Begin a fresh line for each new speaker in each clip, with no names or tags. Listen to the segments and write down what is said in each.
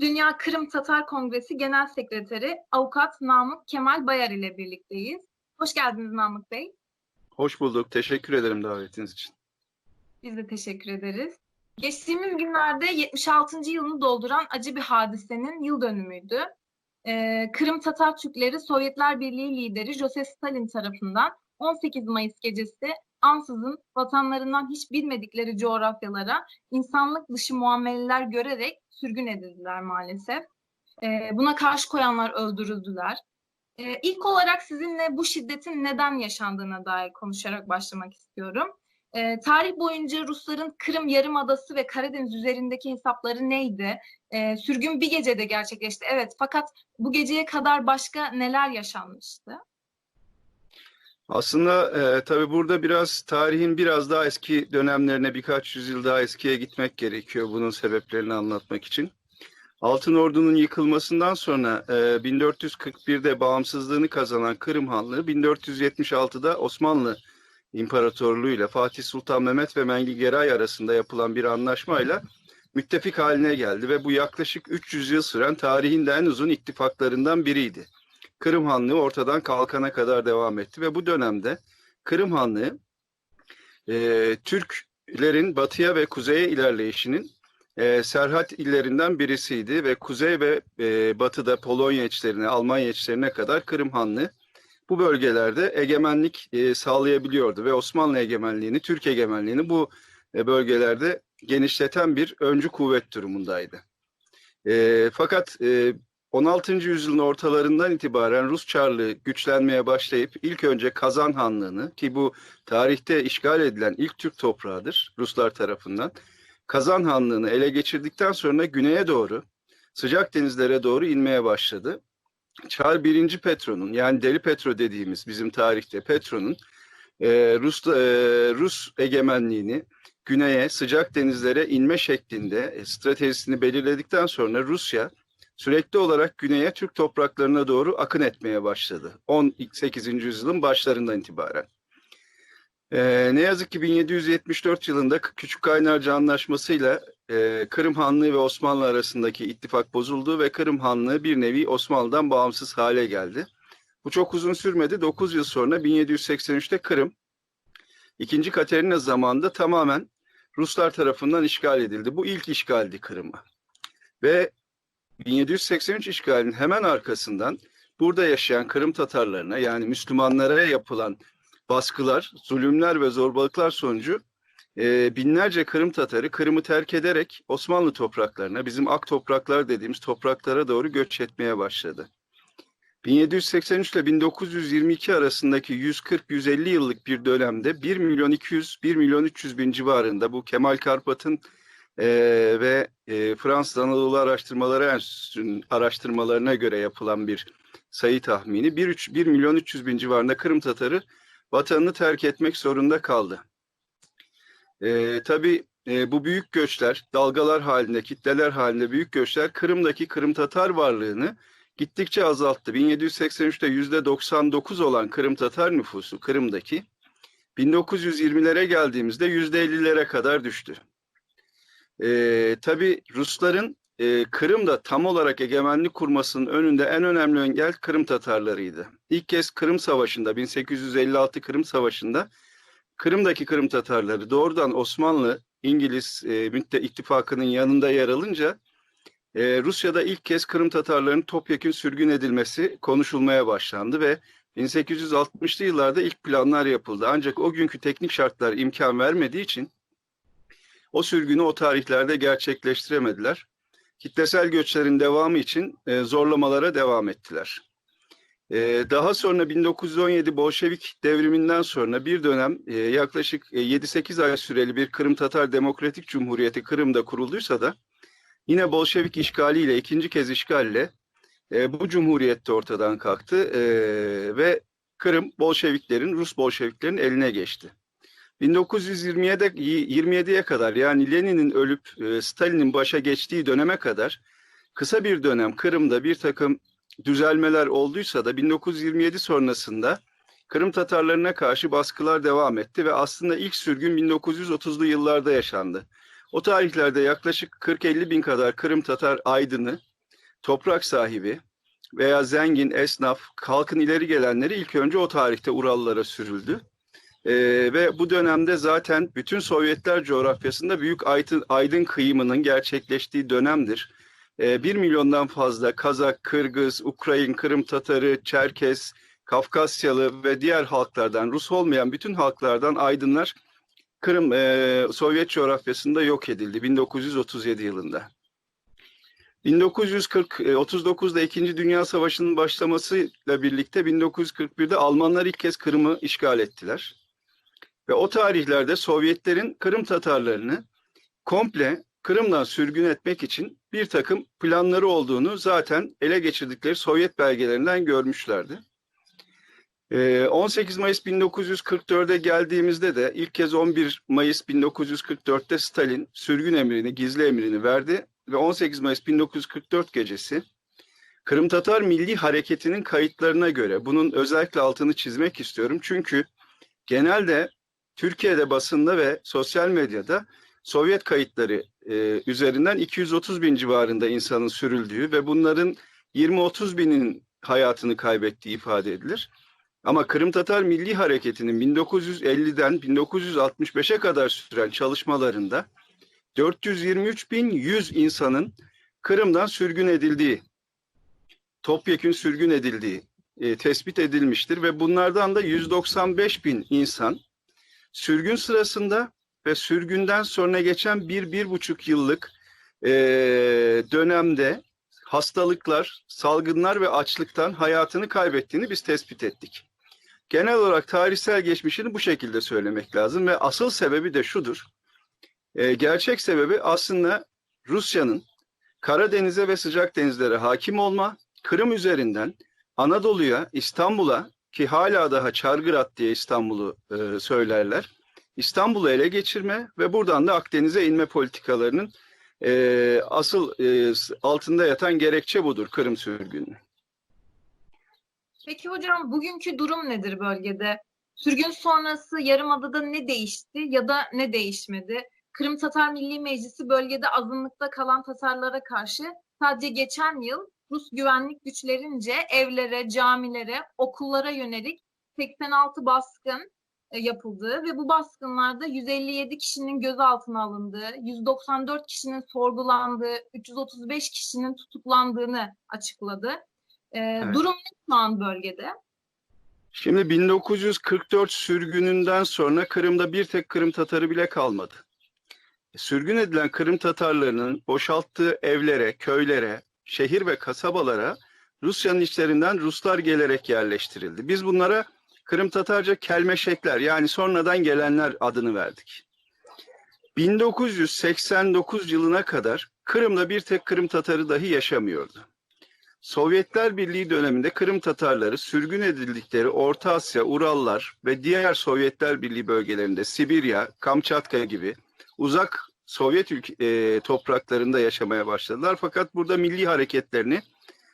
Dünya Kırım Tatar Kongresi Genel Sekreteri Avukat Namık Kemal Bayar ile birlikteyiz. Hoş geldiniz Namık Bey.
Hoş bulduk. Teşekkür ederim davetiniz için.
Biz de teşekkür ederiz. Geçtiğimiz günlerde 76. yılını dolduran acı bir hadisenin yıl dönümüydü. Ee, Kırım Tatar Türkleri Sovyetler Birliği lideri Joseph Stalin tarafından 18 Mayıs gecesi ansızın vatanlarından hiç bilmedikleri coğrafyalara insanlık dışı muameleler görerek sürgün edildiler maalesef. Ee, buna karşı koyanlar öldürüldüler. Ee, ilk olarak sizinle bu şiddetin neden yaşandığına dair konuşarak başlamak istiyorum. Ee, tarih boyunca Rusların Kırım Yarımadası ve Karadeniz üzerindeki hesapları neydi? Ee, sürgün bir gecede gerçekleşti, evet. Fakat bu geceye kadar başka neler yaşanmıştı?
Aslında e, tabii burada biraz tarihin biraz daha eski dönemlerine birkaç yüzyıl daha eskiye gitmek gerekiyor bunun sebeplerini anlatmak için. Altın Ordu'nun yıkılmasından sonra e, 1441'de bağımsızlığını kazanan Kırım Hanlığı 1476'da Osmanlı İmparatorluğu ile Fatih Sultan Mehmet ve Mengigeray arasında yapılan bir anlaşmayla müttefik haline geldi ve bu yaklaşık 300 yıl süren tarihin de en uzun ittifaklarından biriydi. Kırım Hanlığı ortadan kalkana kadar devam etti ve bu dönemde Kırım Hanlığı e, Türklerin batıya ve kuzeye ilerleyişinin e, Serhat illerinden birisiydi ve kuzey ve e, batıda Polonya içlerine, Almanya içlerine kadar Kırım Hanlığı bu bölgelerde egemenlik e, sağlayabiliyordu ve Osmanlı egemenliğini, Türk egemenliğini bu e, bölgelerde genişleten bir öncü kuvvet durumundaydı. E, fakat e, 16. yüzyılın ortalarından itibaren Rus Çarlığı güçlenmeye başlayıp ilk önce Kazan Hanlığı'nı ki bu tarihte işgal edilen ilk Türk toprağıdır Ruslar tarafından. Kazan Hanlığı'nı ele geçirdikten sonra güneye doğru sıcak denizlere doğru inmeye başladı. Çar 1. Petro'nun yani Deli Petro dediğimiz bizim tarihte Petro'nun e, Rus, e, Rus egemenliğini güneye sıcak denizlere inme şeklinde e, stratejisini belirledikten sonra Rusya sürekli olarak güneye Türk topraklarına doğru akın etmeye başladı. 18. yüzyılın başlarından itibaren. Ee, ne yazık ki 1774 yılında Küçük Kaynarca Anlaşması'yla e, Kırım Hanlığı ve Osmanlı arasındaki ittifak bozuldu ve Kırım Hanlığı bir nevi Osmanlı'dan bağımsız hale geldi. Bu çok uzun sürmedi. 9 yıl sonra 1783'te Kırım, 2. Katerina zamanında tamamen Ruslar tarafından işgal edildi. Bu ilk işgaldi Kırım'a. Ve 1783 işgalinin hemen arkasından burada yaşayan Kırım Tatarlarına yani Müslümanlara yapılan baskılar, zulümler ve zorbalıklar sonucu e, binlerce Kırım Tatarı Kırım'ı terk ederek Osmanlı topraklarına, bizim ak topraklar dediğimiz topraklara doğru göç etmeye başladı. 1783 ile 1922 arasındaki 140-150 yıllık bir dönemde 1 milyon 200, 1 milyon 300 bin civarında bu Kemal Karpat'ın e, ve e, Fransız Anadolu Araştırmaları Enstitüsü'nün araştırmalarına göre yapılan bir sayı tahmini 1, 3, 1 milyon 300 bin civarında Kırım Tatarı vatanını terk etmek zorunda kaldı. E, tabii e, bu büyük göçler, dalgalar halinde, kitleler halinde büyük göçler Kırım'daki Kırım Tatar varlığını gittikçe azalttı. 1783'te %99 olan Kırım Tatar nüfusu Kırım'daki 1920'lere geldiğimizde %50'lere kadar düştü. E, tabii Rusların e, Kırım'da tam olarak egemenlik kurmasının önünde en önemli engel Kırım Tatarlarıydı. İlk kez Kırım Savaşı'nda 1856 Kırım Savaşı'nda Kırım'daki Kırım Tatarları doğrudan Osmanlı İngiliz e, mütte ittifakının yanında yer alınca e, Rusya'da ilk kez Kırım Tatarlarının topyekün sürgün edilmesi konuşulmaya başlandı ve 1860'lı yıllarda ilk planlar yapıldı. Ancak o günkü teknik şartlar imkan vermediği için o sürgünü o tarihlerde gerçekleştiremediler. Kitlesel göçlerin devamı için e, zorlamalara devam ettiler. E, daha sonra 1917 Bolşevik devriminden sonra bir dönem e, yaklaşık e, 7-8 ay süreli bir Kırım Tatar Demokratik Cumhuriyeti Kırım'da kurulduysa da yine Bolşevik işgaliyle ikinci kez işgalle e, bu cumhuriyet de ortadan kalktı e, ve Kırım Bolşeviklerin, Rus Bolşeviklerin eline geçti. 1927'ye 27'ye kadar yani Lenin'in ölüp e, Stalin'in başa geçtiği döneme kadar kısa bir dönem Kırım'da bir takım düzelmeler olduysa da 1927 sonrasında Kırım Tatarlarına karşı baskılar devam etti ve aslında ilk sürgün 1930'lu yıllarda yaşandı. O tarihlerde yaklaşık 40-50 bin kadar Kırım Tatar aydını toprak sahibi veya zengin, esnaf, halkın ileri gelenleri ilk önce o tarihte Urallara sürüldü. Ee, ve bu dönemde zaten bütün Sovyetler coğrafyasında büyük aydın, aydın kıyımının gerçekleştiği dönemdir. Ee, 1 milyondan fazla Kazak, Kırgız, Ukrayna, Kırım Tatarı, Çerkes, Kafkasyalı ve diğer halklardan, Rus olmayan bütün halklardan aydınlar Kırım e, Sovyet coğrafyasında yok edildi 1937 yılında. 1939'da 2. Dünya Savaşı'nın başlamasıyla birlikte 1941'de Almanlar ilk kez Kırım'ı işgal ettiler. Ve o tarihlerde Sovyetlerin Kırım Tatarlarını komple Kırım'dan sürgün etmek için bir takım planları olduğunu zaten ele geçirdikleri Sovyet belgelerinden görmüşlerdi. 18 Mayıs 1944'e geldiğimizde de ilk kez 11 Mayıs 1944'te Stalin sürgün emrini, gizli emrini verdi ve 18 Mayıs 1944 gecesi Kırım Tatar Milli Hareketi'nin kayıtlarına göre bunun özellikle altını çizmek istiyorum. Çünkü genelde Türkiye'de basında ve sosyal medyada Sovyet kayıtları e, üzerinden 230 bin civarında insanın sürüldüğü ve bunların 20-30 binin hayatını kaybettiği ifade edilir. Ama Kırım Tatar Milli Hareketi'nin 1950'den 1965'e kadar süren çalışmalarında 423.100 insanın Kırım'dan sürgün edildiği, topyekün sürgün edildiği e, tespit edilmiştir ve bunlardan da 195 bin insan sürgün sırasında ve sürgünden sonra geçen bir, bir buçuk yıllık e, dönemde hastalıklar, salgınlar ve açlıktan hayatını kaybettiğini biz tespit ettik. Genel olarak tarihsel geçmişini bu şekilde söylemek lazım ve asıl sebebi de şudur. E, gerçek sebebi aslında Rusya'nın Karadeniz'e ve sıcak denizlere hakim olma, Kırım üzerinden Anadolu'ya, İstanbul'a ki hala daha Çargırat diye İstanbul'u e, söylerler. İstanbul'u ele geçirme ve buradan da Akdeniz'e inme politikalarının e, asıl e, altında yatan gerekçe budur Kırım sürgünü.
Peki hocam bugünkü durum nedir bölgede? Sürgün sonrası Yarımada'da ne değişti ya da ne değişmedi? Kırım Tatar Milli Meclisi bölgede azınlıkta kalan Tatarlara karşı sadece geçen yıl Rus güvenlik güçlerince evlere, camilere, okullara yönelik 86 baskın e, yapıldığı ve bu baskınlarda 157 kişinin gözaltına alındığı, 194 kişinin sorgulandığı, 335 kişinin tutuklandığını açıkladı. Ee, Durum ne şu an bölgede?
Şimdi 1944 sürgününden sonra Kırım'da bir tek Kırım Tatarı bile kalmadı. Sürgün edilen Kırım Tatarlarının boşalttığı evlere, köylere, şehir ve kasabalara Rusya'nın içlerinden Ruslar gelerek yerleştirildi. Biz bunlara Kırım Tatarca kelmeşekler yani sonradan gelenler adını verdik. 1989 yılına kadar Kırım'da bir tek Kırım Tatarı dahi yaşamıyordu. Sovyetler Birliği döneminde Kırım Tatarları sürgün edildikleri Orta Asya, Urallar ve diğer Sovyetler Birliği bölgelerinde Sibirya, Kamçatka gibi uzak Sovyet ülke, e, topraklarında yaşamaya başladılar. Fakat burada milli hareketlerini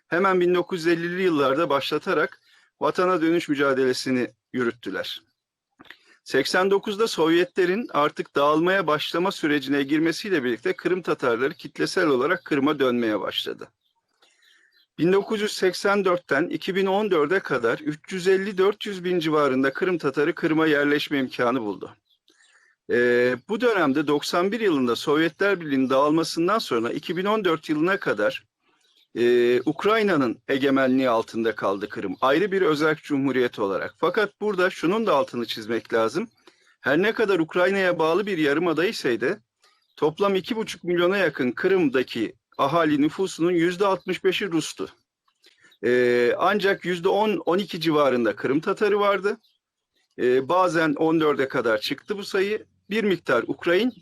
hemen 1950'li yıllarda başlatarak vatana dönüş mücadelesini yürüttüler. 89'da Sovyetlerin artık dağılmaya başlama sürecine girmesiyle birlikte Kırım Tatarları kitlesel olarak Kırım'a dönmeye başladı. 1984'ten 2014'e kadar 350-400 bin civarında Kırım Tatarı Kırım'a yerleşme imkanı buldu. Ee, bu dönemde 91 yılında Sovyetler Birliği'nin dağılmasından sonra 2014 yılına kadar e, Ukrayna'nın egemenliği altında kaldı Kırım. Ayrı bir özerk cumhuriyet olarak. Fakat burada şunun da altını çizmek lazım. Her ne kadar Ukrayna'ya bağlı bir yarımada iseydi toplam 2,5 milyona yakın Kırım'daki ahali nüfusunun %65'i Rus'tu. Ee, ancak %10-12 civarında Kırım Tatarı vardı. Ee, bazen 14'e kadar çıktı bu sayı. Bir miktar Ukrayn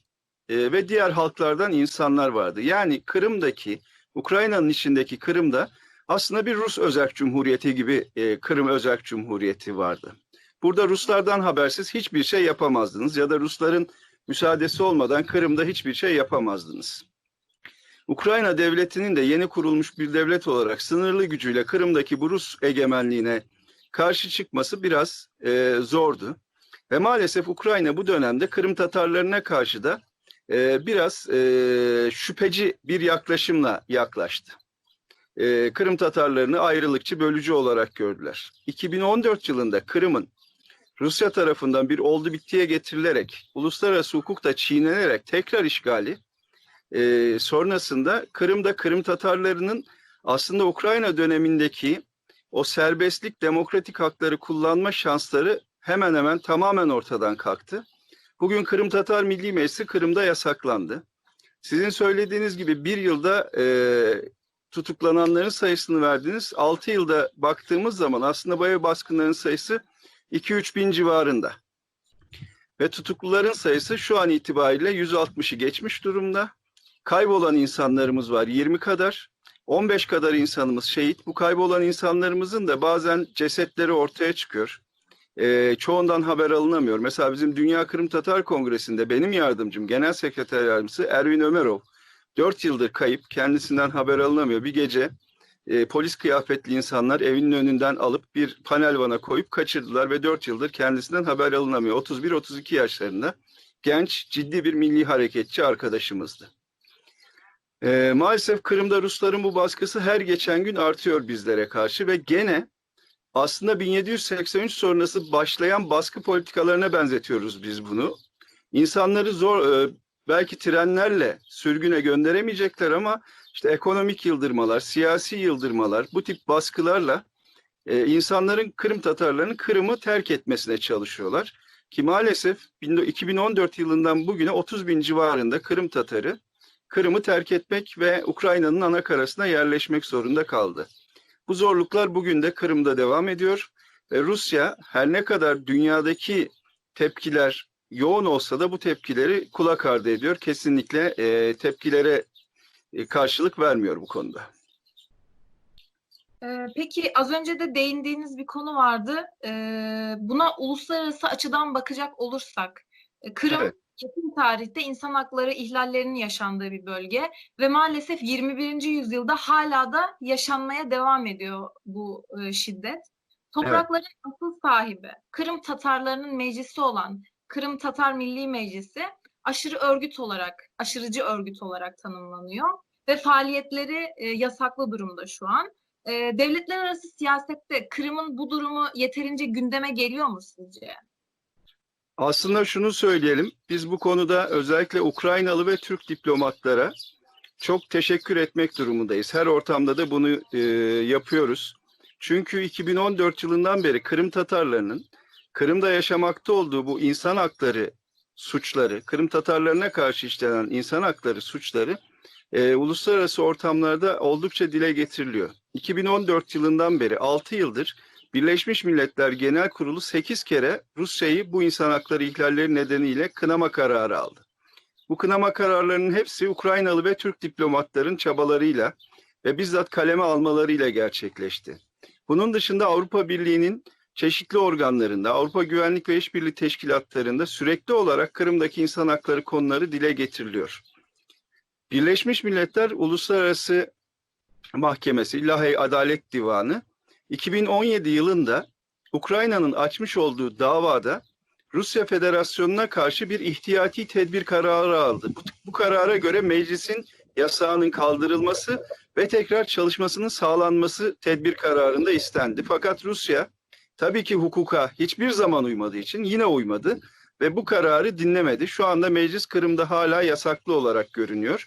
e, ve diğer halklardan insanlar vardı. Yani Kırım'daki, Ukrayna'nın içindeki Kırım'da aslında bir Rus özerk cumhuriyeti gibi e, Kırım özerk cumhuriyeti vardı. Burada Ruslardan habersiz hiçbir şey yapamazdınız ya da Rusların müsaadesi olmadan Kırım'da hiçbir şey yapamazdınız. Ukrayna devletinin de yeni kurulmuş bir devlet olarak sınırlı gücüyle Kırım'daki bu Rus egemenliğine karşı çıkması biraz e, zordu. Ve maalesef Ukrayna bu dönemde Kırım Tatarlarına karşı da e, biraz e, şüpheci bir yaklaşımla yaklaştı. e, Kırım Tatarlarını ayrılıkçı, bölücü olarak gördüler. 2014 yılında Kırım'ın Rusya tarafından bir oldu bittiye getirilerek, uluslararası hukukta çiğnenerek tekrar işgali e, sonrasında Kırım'da Kırım Tatarlarının aslında Ukrayna dönemindeki o serbestlik, demokratik hakları kullanma şansları hemen hemen tamamen ortadan kalktı. Bugün Kırım Tatar Milli Meclisi Kırım'da yasaklandı. Sizin söylediğiniz gibi bir yılda e, tutuklananların sayısını verdiniz. 6 yılda baktığımız zaman aslında bayağı baskınların sayısı 2-3 bin civarında. Ve tutukluların sayısı şu an itibariyle 160'ı geçmiş durumda. Kaybolan insanlarımız var 20 kadar. 15 kadar insanımız şehit. Bu kaybolan insanlarımızın da bazen cesetleri ortaya çıkıyor. Ee, çoğundan haber alınamıyor. Mesela bizim Dünya Kırım Tatar Kongresi'nde benim yardımcım, genel sekreter yardımcısı Ervin Ömerov 4 yıldır kayıp, kendisinden haber alınamıyor. Bir gece e, polis kıyafetli insanlar evinin önünden alıp bir panel vana koyup kaçırdılar ve 4 yıldır kendisinden haber alınamıyor. 31-32 yaşlarında genç, ciddi bir milli hareketçi arkadaşımızdı. E, maalesef Kırım'da Rusların bu baskısı her geçen gün artıyor bizlere karşı ve gene aslında 1783 sonrası başlayan baskı politikalarına benzetiyoruz biz bunu. İnsanları zor, e, belki trenlerle sürgüne gönderemeyecekler ama işte ekonomik yıldırmalar, siyasi yıldırmalar, bu tip baskılarla e, insanların Kırım Tatarlarının Kırım'ı terk etmesine çalışıyorlar. Ki maalesef 2014 yılından bugüne 30 bin civarında Kırım Tatarı Kırım'ı terk etmek ve Ukrayna'nın ana karasına yerleşmek zorunda kaldı. Bu zorluklar bugün de Kırım'da devam ediyor. Ve Rusya her ne kadar dünyadaki tepkiler yoğun olsa da bu tepkileri kulak ardı ediyor. Kesinlikle e, tepkilere e, karşılık vermiyor bu konuda.
Ee, Peki az önce de değindiğiniz bir konu vardı. Ee, Buna uluslararası açıdan bakacak olursak, e, Kırım
Evet.
Yakın tarihte insan hakları ihlallerinin yaşandığı bir bölge ve maalesef 21. yüzyılda hala da yaşanmaya devam ediyor bu e, şiddet. Toprakların asıl sahibi, Kırım Tatarlarının meclisi olan Kırım Tatar Milli Meclisi aşırı örgüt olarak, aşırıcı örgüt olarak tanımlanıyor ve faaliyetleri e, yasaklı durumda şu an. E, devletler arası siyasette Kırım'ın bu durumu yeterince gündeme geliyor mu sizce?
Aslında şunu söyleyelim, biz bu konuda özellikle Ukraynalı ve Türk diplomatlara çok teşekkür etmek durumundayız. Her ortamda da bunu e, yapıyoruz. Çünkü 2014 yılından beri Kırım Tatarlarının Kırım'da yaşamakta olduğu bu insan hakları suçları, Kırım Tatarlarına karşı işlenen insan hakları suçları e, uluslararası ortamlarda oldukça dile getiriliyor. 2014 yılından beri 6 yıldır Birleşmiş Milletler Genel Kurulu 8 kere Rusya'yı bu insan hakları ihlalleri nedeniyle kınama kararı aldı. Bu kınama kararlarının hepsi Ukraynalı ve Türk diplomatların çabalarıyla ve bizzat kaleme almalarıyla gerçekleşti. Bunun dışında Avrupa Birliği'nin çeşitli organlarında, Avrupa Güvenlik ve İşbirliği Teşkilatlarında sürekli olarak Kırım'daki insan hakları konuları dile getiriliyor. Birleşmiş Milletler Uluslararası Mahkemesi, Lahey Adalet Divanı 2017 yılında Ukrayna'nın açmış olduğu davada Rusya Federasyonu'na karşı bir ihtiyati tedbir kararı aldı. Bu, bu karara göre meclisin yasağının kaldırılması ve tekrar çalışmasının sağlanması tedbir kararında istendi. Fakat Rusya tabii ki hukuka hiçbir zaman uymadığı için yine uymadı ve bu kararı dinlemedi. Şu anda meclis Kırım'da hala yasaklı olarak görünüyor.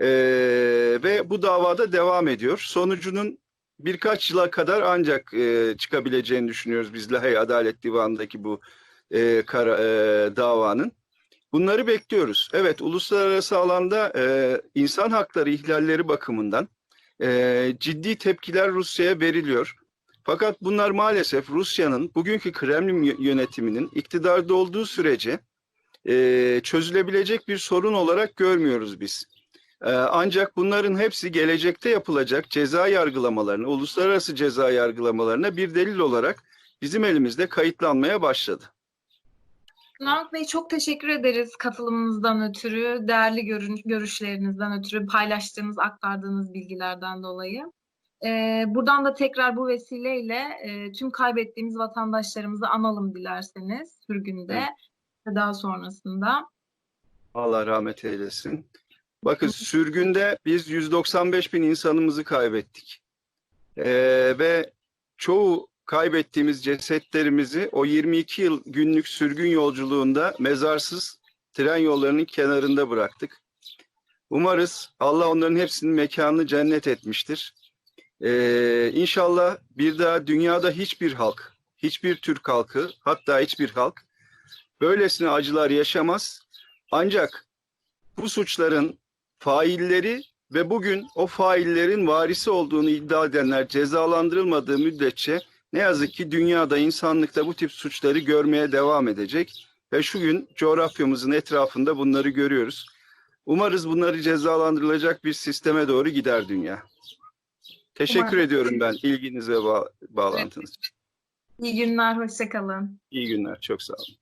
Ee, ve bu davada devam ediyor. Sonucunun birkaç yıla kadar ancak e, çıkabileceğini düşünüyoruz biz Lahey Adalet Divanı'ndaki bu e, kara, e, davanın. Bunları bekliyoruz. Evet, uluslararası alanda e, insan hakları ihlalleri bakımından e, ciddi tepkiler Rusya'ya veriliyor. Fakat bunlar maalesef Rusya'nın bugünkü Kremlin yönetiminin iktidarda olduğu sürece e, çözülebilecek bir sorun olarak görmüyoruz biz. E, ancak bunların hepsi gelecekte yapılacak ceza yargılamalarına, uluslararası ceza yargılamalarına bir delil olarak bizim elimizde kayıtlanmaya başladı.
Namık Bey çok teşekkür ederiz katılımınızdan ötürü, değerli görüşlerinizden ötürü, paylaştığınız, aktardığınız bilgilerden dolayı. Ee, buradan da tekrar bu vesileyle e, tüm kaybettiğimiz vatandaşlarımızı analım dilerseniz sürgünde ve daha sonrasında.
Allah rahmet eylesin. Bakın sürgünde biz 195 bin insanımızı kaybettik. Ee, ve çoğu kaybettiğimiz cesetlerimizi o 22 yıl günlük sürgün yolculuğunda mezarsız tren yollarının kenarında bıraktık. Umarız Allah onların hepsinin mekanını cennet etmiştir. Ee, inşallah bir daha dünyada hiçbir halk, hiçbir Türk halkı, hatta hiçbir halk böylesine acılar yaşamaz. Ancak bu suçların failleri ve bugün o faillerin varisi olduğunu iddia edenler cezalandırılmadığı müddetçe ne yazık ki dünyada insanlıkta bu tip suçları görmeye devam edecek ve şu gün coğrafyamızın etrafında bunları görüyoruz. Umarız bunları cezalandırılacak bir sisteme doğru gider dünya. Teşekkür
Umarım.
ediyorum ben ilginiz ve ba- bağlantınız için.
İyi günler, hoşçakalın.
İyi günler, çok sağ olun.